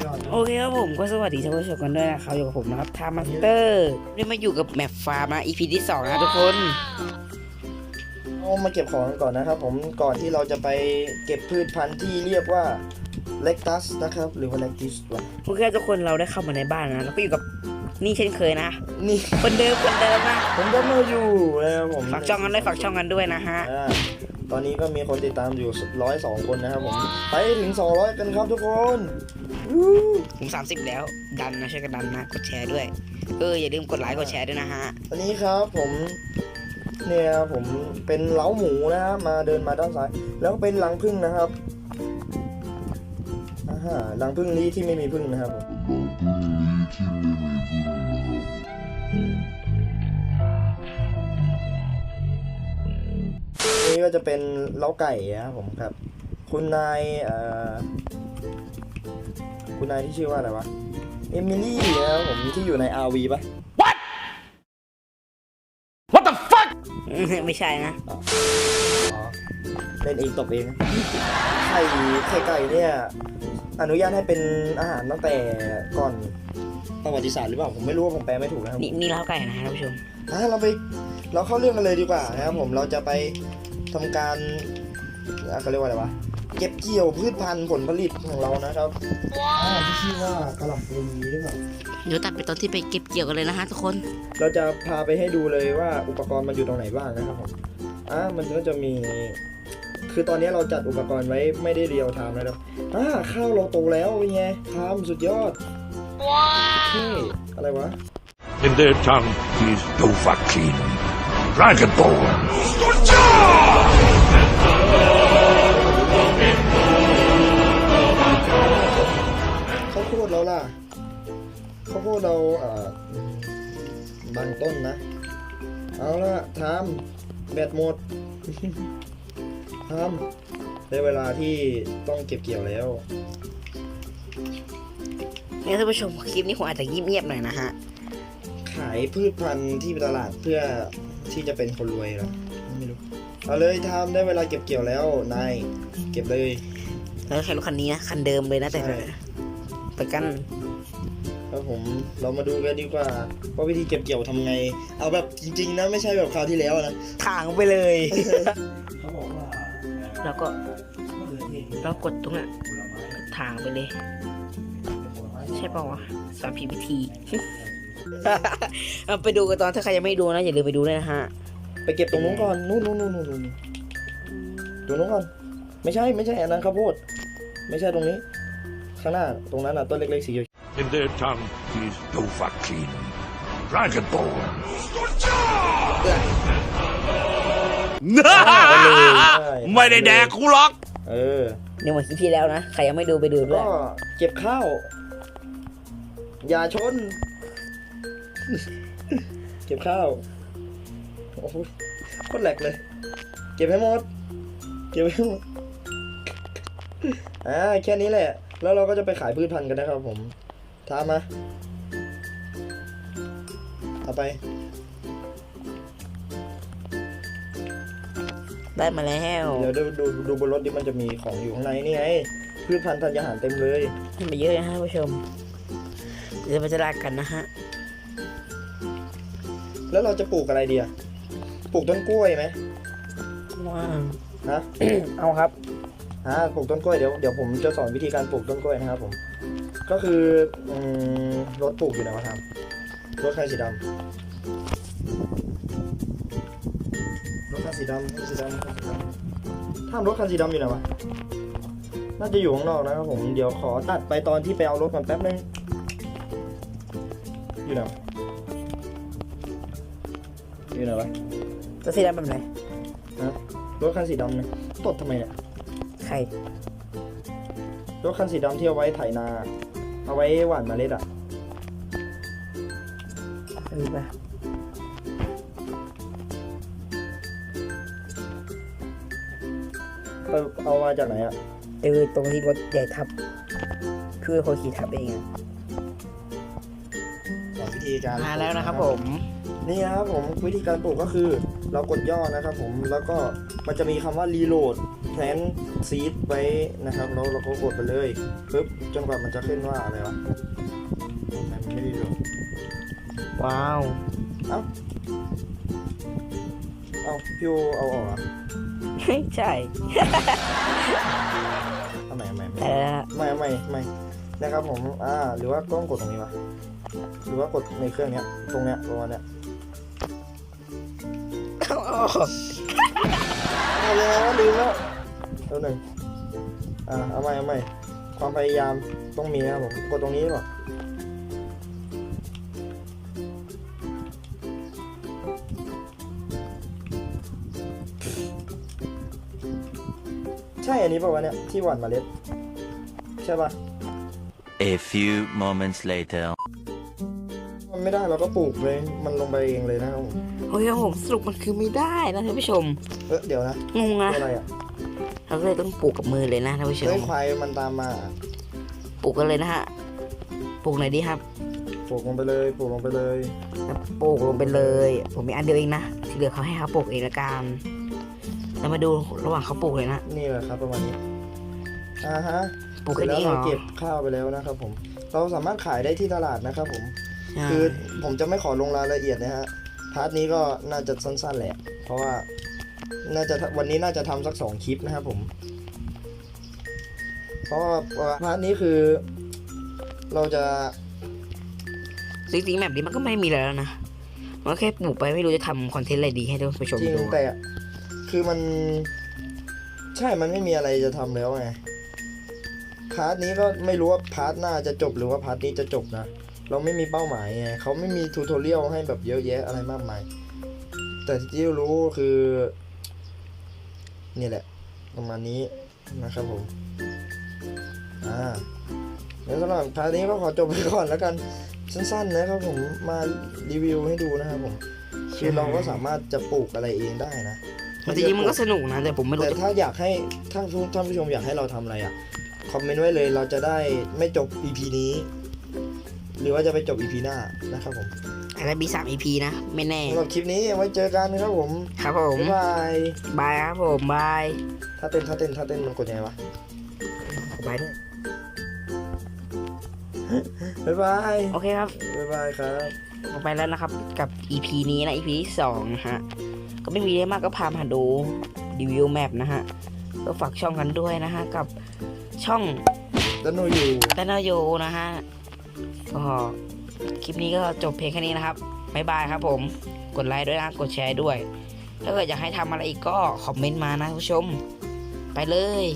ยอดโอเคครับผมก็สวัสดีท่านผู้ชมกันด้วยนะครับอยู่กับผมนะครับทามาสเตอร์ได้มาอยู่กับแมปฟาร์มนะ EP ที่สองนะทุกคนเอามาเก็บของกันก่อนนะครับผมก่อนที่เราจะไปเก็บพืชพันธุ์ที่เรียกว่าเล็กตัสนะครับ หรือว่าเล็กติสวะโอเคทุกคนเราได้เข้ามาในบ้านนะแล้วก็อยู่กับนี่เช่นเคยนะ นี่คนเดิมคนเดิมนะผมก็มาอยู่นะครับผมฝากช่องกันด้วยฝากช่องกันด้วยนะฮะอ่า ตอนนี้ก็มีคนติดตามอยู่ร้อยสองคนนะครับผม ไปถึง200กันครับทุกคนวู้ผม30แล้ว ดันนะช่วยกันดันนะ กดแชร์ด้วย เออ อย่าลืมกดไลค์กดแชร์ด้วยนะฮะ อันนี้ครับผมเนี่ยผมเป็นเล้าหมูนะครับมาเดินมาด้านซ้าย แล้วก็เป็นรังผึ้งนะครับอ่าฮะรังผึ้งนี้ที่ไม่มีผึ้งนะครับผมนี่ ก็จะเป็นเล้าไก่นะครับผมครับ คุณนายเอ่อคุณนายที่ชื่อว่าอะไรวะ เอมิลี่นะครับผมที่อยู่ใน RV ปะไม่ใช่นะอ๋อเล่นเองตบเองไข่ไข่ไก่เนี่ย อนุญาตให้เป็นอาหารตั้งแต่ก่อนประวัติศาสตร์หรือเปล่าผมไม่รู้ว่าผมแปลไม่ถูกนะครับนี่นี่เล้าไก่นะฮะท่านผู้ชมอะเราไปเราเข้าเรื่องกันเลยดีกว่านะครับผมเราจะไป ทำการอะเขาเรียกว่าอะไรวะเก็บเกี่ยวพืชพันธุ์ผลผลิตของเรานะครับอ่าที่ชื่อว่ากระหล่ำปลีหรือเปล่าเดี๋ยวตัดไปตอนที่ไปเก็บเกี่ยวกันเลยนะฮะทุกคน เราจะพาไปให้ดูเลยว่าอุปกรณ์มันอยู่ตรงไหนบ้างนะครับผมอ่ามันก็จะมี คือตอนนี้เราจัดอุปกรณ์ไว้ไม่ได้เรียวไทม์นะครับอ่าข้าวเราโตแล้วเป็นไงทำสุดยอดว้าวอะไรวะ In their tongue, he's Dovahkiin, Dragonborn. โพดเราล่ะข้าวโพดเราเอ่ออืมบางต้นนะ เอาละทำแบตหมดทำได้เวลาที่ต้องเก็บเกี่ยวแล้วเนี่ยท่านผู้ชมคลิปนี้ผมอาจจะเงียบๆหน่อยนะฮะ ขายพืชพันธุ์ที่ตลาดเพื่อที่จะเป็นคนรวยเหรอไม่รู้ เอาเลยทำได้เวลาเก็บเกี่ยวแล้วนายเก็บเลยแล้วใช้รถคันนี้นะคันเดิมเลยนะแต่ ใช่ไปกันครับผมเรามาดูกันดีกว่าว่าวิธีเก็บเกี่ยวทำไง เอาแบบจริง ๆ นะไม่ใช่แบบคราวที่แล้วนะทางไปเลยเขาบอกว่าแล้วก็เรากดตรงนั้นทางไปเลย ใช่เปล่าวะสามพีพิธีเอาไปดูกันตอนถ้าใครยังไม่ดูนะอย่าลืมไปดูด้วยนะฮะ ไปเก็บตรงนู้นก่อนนู้นนู้นนู้นนู้นนู้นตรงนู้นก่อนไม่ใช่ไม่ใช่อันนั้นข้าวโพดไม่ใช่ตรงนี้ ข้างหน้าตรงนั้นอะต้นเล็กๆสีเขียว In their tongue, he's Dovahkiin, Dragonborn. ไม่ได้แดกกูหรอก เออ ในหมดคลิปที่แล้วนะ ใครยังไม่ดูไปดูด้วก็ยเก็บข้าว อย่าชน เก็บข้าว โอ้โหโคตรแหลกเลย เก็บให้หมด เก็บให้หมด อ่า แค่นี้แหละ แล้วเราก็จะไปขายพืชพันธุ์กันนะครับผมทามมาเอาไป ได้มาแล้วเดี๋ยวดูดูดูบนรถดิมันจะมีของอยู่ข้างในนี่ไงพืชพันธุ์ธัญญาหารเต็มเลยให้มาเยอะนะฮะท่านผู้ชมเดี๋ยวเราจะลากกันนะฮะแล้วเราจะปลูกอะไรดีอะปลูกต้นกล้วยไหมว้าวฮะเอาครับ อ่าปลูกต้นกล้วยเดี๋ยวเดี๋ยวผมจะสอนวิธีการปลูกต้นกล้วยนะครับผม ก็คืออืมรถปลูกอยู่ไหนวะทำรถคันสีดำรถคันสีดำคันสีดำคันสีดำถ้ารถคันสีดำอยู่ไหนวะน่าจะอยู่ข้างนอกนะครับผมเดี๋ยวขอตัดไปตอนที่ไปเอารถก่อนแป๊บนึงอยู่ไหนวะอยู่ไหนวะจะสีดำแบบไหนรถคันสีดำเนี่ยตดทำไมเนี่ย ใครรถคันสีดำที่เอาไว้ไถนา เอาไว้หว่านเมล็ดอะมีปะเอาเอามาจากไหนอะเออตรงที่รถใหญ่ทับ คือคนขี่ทับเองอะสอนวิธีการมาแล้วนะครับผม นี่นะครับผมวิธีการปลูกก็คือ เรากดย่อนะครับผมแล้วก็มันจะมีคำว่ารีโหลด plant seed ไว้นะครับแล้วเราก็กดไปเลยปึ๊บจนกว่ามันจะขึ้นว่าอะไรวะมันไม่ได้ดูว้าวเอ้าพี่โอเอาออกเหรอะไม่ใช่เอาใหม่เอาใหม่แต่ไม่ไม่ไม่ไม่นะครับผมอ่าหรือว่ากล้องกดตรงนี้วะหรือว่ากดในเครื่องเนี้ยตรงเนี้ยประมาณเนี้ยเอาออกเอาแล้วลืมแล้ว ตัวหนึ่งอ่าเอาใหม่เอาใหม่ความพยายามต้องมีนะครับผมกดตรงนี้ก่อนใช่อันนี้ป่าวะเนี่ยที่หว่านเมล็ดใช่ปะ A few moments later. มันไม่ได้เราก็ปลูกเลย มันลงไปเองเลยนะครับผมโอ้ยผมสรุปมันคือไม่ได้นะท่านผู้ชม เออเดี๋ยวนะงงนะ ตัวอะไรอะ เราก็เลยต้องปลูกกับมือเลยนะท่านผู้ชมเฮ้ยควายมันตามมา ปลูกกันเลยนะฮะปลูกไหนอยดีครับปลูกลงไปเลยปลูกลงไปเลย ปลูกลงไปเลย ผมมีอันเดียวเองนะที่เหลือเขาให้เขาปลูกเองละกันแล้วมาดูระหว่างเขาปลูกเลยนะนี่แหละครับประมาณนี้อ่าฮะปลูกเสร็แค่จแล้วนี้เหรเราอเก็บข้าวไปแล้วนะครับ ผม เราสามารถขายได้ที่ตลาดนะครับ ผมใช่คือผมจะไม่ขอลงรายละเอียดนะฮะพาร์ทนี้ก็น่าจะสั้นๆแหละ เพราะว่า น่าจะวันนี้น่าจะทำสักสองคลิปนะครับผม เพราะว่าพาร์ทนี้คือ เราจะจริงๆแบบนี้มันก็ไม่มีอะไรแล้วนะ มันก็แค่ปลูกไปไม่รู้จะทำคอนเทนต์อะไรดีให้ท่านผู้ชมจริงดูแต่คือมัน ใช่มันไม่มีอะไรจะทำแล้วไงพาร์ทนี้ก็ไม่รู้ว่าพาร์ทหน้าจะจบหรือว่าพาร์ทนี้จะจบนะเราไม่มีเป้าหมายไงเขาไม่มีทูทอเรียลให้แบบเยอะแยะอะไรมากมาย แต่ที่รู้คือ นี่แหละ ประมาณนี้นะครับผม อ่าเดี๋ยวสำหรับพาร์ทนี้ก็ขอจบไปก่อนแล้วกันสั้นๆนะครับผมมารีวิวให้ดูนะครับผมคือเราก็สามารถจะปลูกอะไรเองได้นะมันจริงๆมันก็สนุกนะแต่ผมไม่รู้แต่จะถ้าอยากให้ท่านผู้ท่านผู้ชมอยากให้เราทำอะไรอะคอมเมนต์ไว้เลยเราจะได้ไม่จบ EP นี้ หรือว่าจะไปจบ EP หน้านะครับผม อาจจะมีสาม EP นะ ไม่แน่สำหรับคลิปนี้ไว้เจอกันนะครับผม ครับผมบ๊ายบาย บายครับผมบายถ้าเต้นถ้าเต้นถ้าเต้นมันกดยังไงวะบายด้วยบ๊ายบายโอเคครับบ๊ายบายครับออกไปแล้วนะครับกับ EP นี้นะ EP ที่สองนะฮะ ก็ไม่มีอะไรมากก็พามาดูรีวิวแมปนะฮะ ก็ฝากช่องกันด้วยนะฮะ กับช่องแล้วหนูอยู่ดานโยนะฮะก็ คลิปนี้ก็จบเพียงแค่นี้นะครับบ๊ายบายครับผม กดไลค์ด้วยนะ กดแชร์ด้วย ถ้าเกิดอยากให้ทำอะไรอีกก็คอมเมนต์มานะผู้ชม ไปเลย